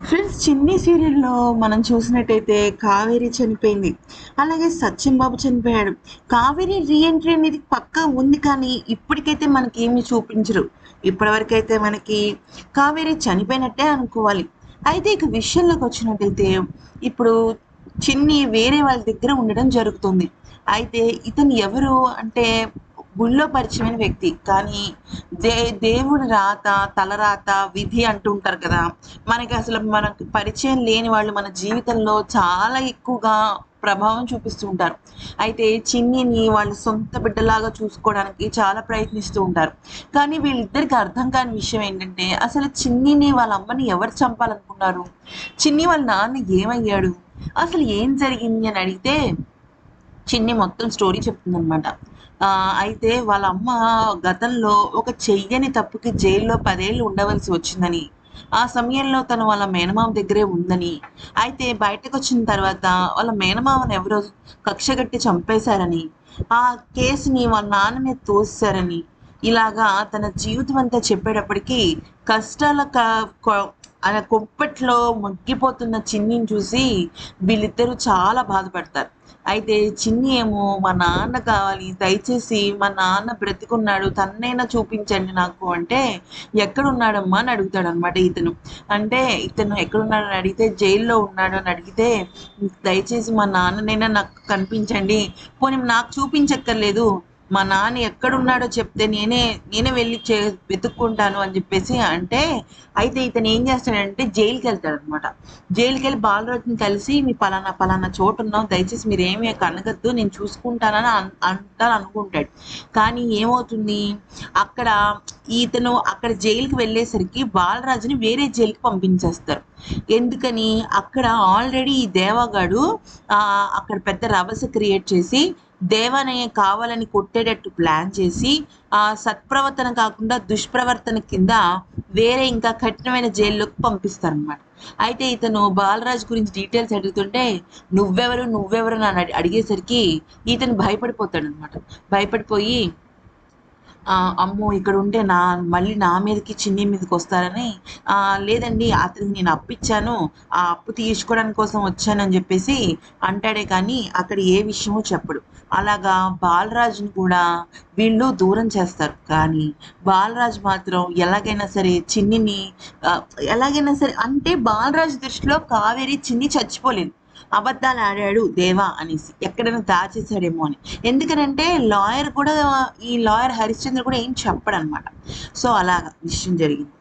Friends చిన్ని సీరియల్లో మనం చూసినట్టయితే కావేరి చనిపోయింది. అలాగే సత్యం బాబు చనిపోయాడు. కావేరి రీఎంట్రీ అనేది పక్కా ఉంది కానీ ఇప్పటికైతే మనకి ఏమి చూపించరు. ఇప్పటివరకైతే మనకి కావేరి చనిపోయినట్టే అనుకోవాలి. అయితే ఇక విషయంలోకి వచ్చినట్టయితే ఇప్పుడు చిన్ని వేరే వాళ్ళ దగ్గర ఉండడం జరుగుతుంది. అయితే ఇతను ఎవరు అంటే గుళ్ళో పరిచయమైన వ్యక్తి. కానీ దే దేవుడి రాత తలరాత విధి అంటుంటారు కదా. మనకి అసలు మనకు పరిచయం లేని వాళ్ళు మన జీవితంలో చాలా ఎక్కువగా ప్రభావం చూపిస్తూ ఉంటారు. అయితే చిన్నిని వాళ్ళు సొంత బిడ్డలాగా చూసుకోవడానికి చాలా ప్రయత్నిస్తూ ఉంటారు. కానీ వీళ్ళిద్దరికి అర్థం కాని విషయం ఏంటంటే అసలు చిన్నిని వాళ్ళ అమ్మని ఎవరు చంపాలనుకున్నారు? చిన్ని వాళ్ళ నాన్న ఏమయ్యాడు? అసలు ఏం జరిగింది అని అడిగితే చిన్ని మొత్తం స్టోరీ చెప్తుందనమాట అయితే వాళ్ళ అమ్మ గతంలో ఒక చెయ్యని తప్పుకి జైల్లో పదేళ్ళు ఉండవలసి వచ్చిందని ఆ సమయంలో తను వాళ్ళ మేనమామ దగ్గరే ఉందని అయితే బయటకు వచ్చిన తర్వాత వాళ్ళ మేనమామను ఎవరో కక్షగట్టి చంపేశారని ఆ కేసుని వాళ్ళ నాన్న మీద తోసారని ఇలాగా తన జీవితం అంతా చెప్పేటప్పటికి కష్టాల ఆయన కొప్పట్లో మగ్గిపోతున్న చిన్నిని చూసి వీళ్ళిద్దరూ చాలా బాధపడతారు. అయితే చిన్ని ఏమో మా నాన్న కావాలి దయచేసి మా నాన్న బ్రతికున్నాడు తన్నైనా చూపించండి నాకు అంటే ఎక్కడున్నాడమ్మా అని అడుగుతాడు అనమాట ఇతను. అంటే ఇతను ఎక్కడున్నాడని అడిగితే జైల్లో ఉన్నాడు అని అడిగితే దయచేసి మా నాన్ననైనా నాకు కనిపించండి. పోనీ నాకు చూపించక్కర్లేదు. మా నాన్న ఎక్కడున్నాడో చెప్తే నేనే నేనే వెళ్ళి చే వెతుక్కుంటాను అని చెప్పేసి అంటే అయితే ఇతను ఏం చేస్తాడంటే జైలుకి వెళ్తాడు అనమాట జైలుకి వెళ్ళి బాలరాజుని కలిసి మీ పలానా పలానా చోటు ఉన్నాం దయచేసి మీరు ఏమి కనగద్దు నేను చూసుకుంటానని అంటాను అనుకుంటాడు. కానీ ఏమవుతుంది? అక్కడ ఇతను అక్కడ జైలుకి వెళ్ళేసరికి బాలరాజుని వేరే జైలుకి పంపించేస్తారు. ఎందుకని? అక్కడ ఆల్రెడీ ఈ దేవగాడు అక్కడ పెద్ద రవస క్రియేట్ చేసి దేవనయ్య కావాలని కొట్టేటట్టు ప్లాన్ చేసి ఆ సత్ప్రవర్తన కాకుండా దుష్ప్రవర్తన కింద వేరే ఇంకా కఠినమైన జైల్లోకి పంపిస్తారనమాట అయితే ఇతను బాలరాజ్ గురించి డీటెయిల్స్ అడుగుతుంటే నువ్వెవరు నువ్వెవరు అని అడిగేసరికి ఇతను భయపడిపోతాడు అనమాట భయపడిపోయి అమ్మో ఇక్కడ ఉంటే నా మళ్ళీ నా మీదకి చిన్ని మీదకి వస్తారని లేదండి అతనికి నేను అప్పిచ్చాను ఆ అప్పు తీసుకోవడానికి కోసం వచ్చానని చెప్పేసి అంటాడే కానీ అక్కడ ఏ విషయమో చెప్పడు. అలాగా బాలరాజుని కూడా వీళ్ళు దూరం చేస్తారు. కానీ బాలరాజు మాత్రం ఎలాగైనా సరే చిన్నిని ఎలాగైనా సరే అంటే బాలరాజు దృష్టిలో కావేరి చిన్ని చచ్చిపోలేదు. అబద్ధాలు ఆడాడు దేవా అనేసి ఎక్కడైనా దాచేసాడేమో అని. ఎందుకనంటే లాయర్ కూడా ఈ లాయర్ హరిశ్చంద్ర కూడా ఏం చెప్పడనమాట. సో అలాగా విషయం జరిగింది.